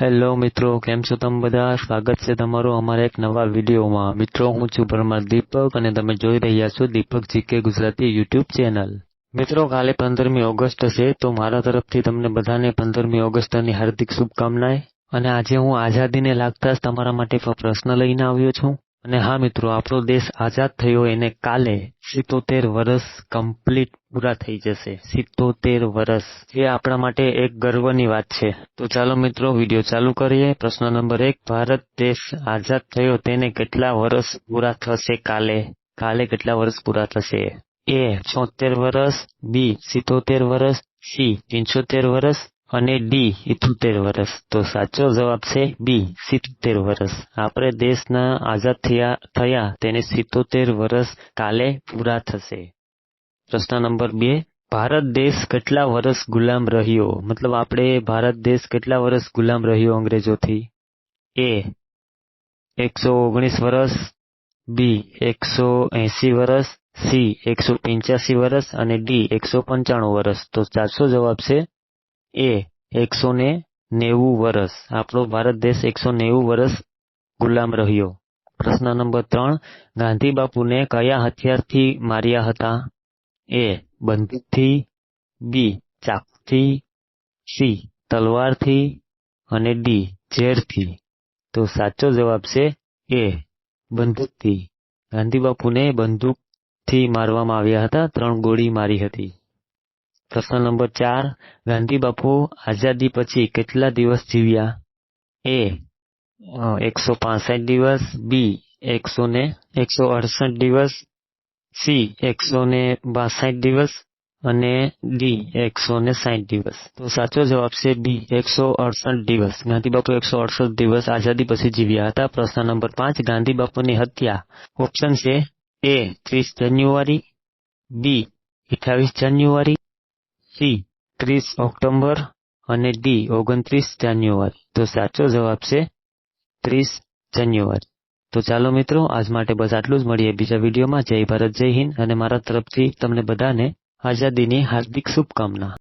Hello મિત્રો, કેમ છો તમે બધા? સ્વાગત છે તમારું અમારા એક નવા વિડીયોમાં. મિત્રો, હું છું પરમાર દીપક અને તમે જોઈ રહ્યા છો Deepak GK Gujarati YouTube channel. મિત્રો, કાલે પંદરમી ઓગસ્ટ છે, તો મારા તરફથી તમને બધાને પંદરમી ઓગસ્ટની હાર્દિક શુભકામનાએ અને આજે હું આઝાદીને લાગતા જ તમારા માટે પ્રશ્ન લઈને આવ્યો છું. અને હા મિત્રો, આપણો દેશ આઝાદ થયો એને કાલે સિત્તોતેર વર્ષ કમ્પ્લીટ પૂરા થઈ જશે. સિત્તોતેર વર્ષ જે આપણા માટે એક ગર્વની વાત છે. તો ચાલો મિત્રો, વીડિયો ચાલુ કરીએ. પ્રશ્ન નંબર એક, ભારત દેશ આઝાદ થયો તેને કેટલા વર્ષ પૂરા થશે કાલે? કાલે કેટલા વર્ષ પૂરા થશે? એ, છોતેર વર્ષ બી, સિત્તોતેર વર્ષ સી, પિંચોતેર વર્ષ અને ડી ઇથોતેર વર્ષ તો સાચો જવાબ છે બી સિત્તોતેર વર્ષ આપણે દેશના આઝાદ થયા થયા, તેને સિત્તોતેર વર્ષ કાલે પૂરા થશે. પ્રશ્ન નંબર બે, ભારત દેશ કેટલા વર્ષ ગુલામ રહ્યો? મતલબ આપણે ભારત દેશ કેટલા વર્ષ ગુલામ રહ્યો અંગ્રેજોથી? એ એકસો ઓગણીસ વર્ષ બી એકસો એસી વર્ષ સી એકસો પંચ્યાસી વર્ષ અને ડી એકસો પંચાણું વર્ષ તો સાચો જવાબ છે એ એકસો ને નેવું વર્ષ આપણો ભારત દેશ એકસો નેવું વર્ષ ગુલામ રહ્યો. પ્રશ્ન નંબર ત્રણ ગાંધી બાપુને કયા હથિયારથી માર્યા હતા? એ, બંદૂકથી, બી, ચાકથી, સી, તલવારથી અને ડી, ઝેરથી. તો સાચો જવાબ છે એ, બંદૂકથી. ગાંધી બાપુને બંદૂકથી મારવામાં આવ્યા હતા, ત્રણ ગોળી મારી હતી. પ્રશ્ન નંબર ચાર, ગાંધી બાપુ આઝાદી પછી કેટલા દિવસ જીવ્યા? એ એકસો પાસઠ દિવસ, બી, એકસો ને, એકસો અડસઠ દિવસ, સી, એકસો ને બાસઠ દિવસ અને ડી, એકસો ને સાઠ દિવસ. તો સાચો જવાબ છે બી, એકસો અડસઠ દિવસ. ગાંધી બાપુ એકસો અડસઠ દિવસ આઝાદી પછી જીવ્યા હતા. પ્રશ્ન નંબર પાંચ, ગાંધી બાપુની હત્યા. ઓપ્શન છે એ, ત્રીસ જાન્યુઆરી, બી અઠાવીસ જાન્યુઆરી સી ત્રીસ ઓક્ટોબર અને ડી ઓગણત્રીસ જાન્યુઆરી. તો સાચો જવાબ છે ત્રીસ જાન્યુઆરી. તો ચાલો મિત્રો, આજ માટે બસ આટલું જ મળીએ બીજા વિડીયોમાં. જય ભારત, જય હિન્દ અને મારા તરફથી તમને બધાને આઝાદીની હાર્દિક શુભકામના.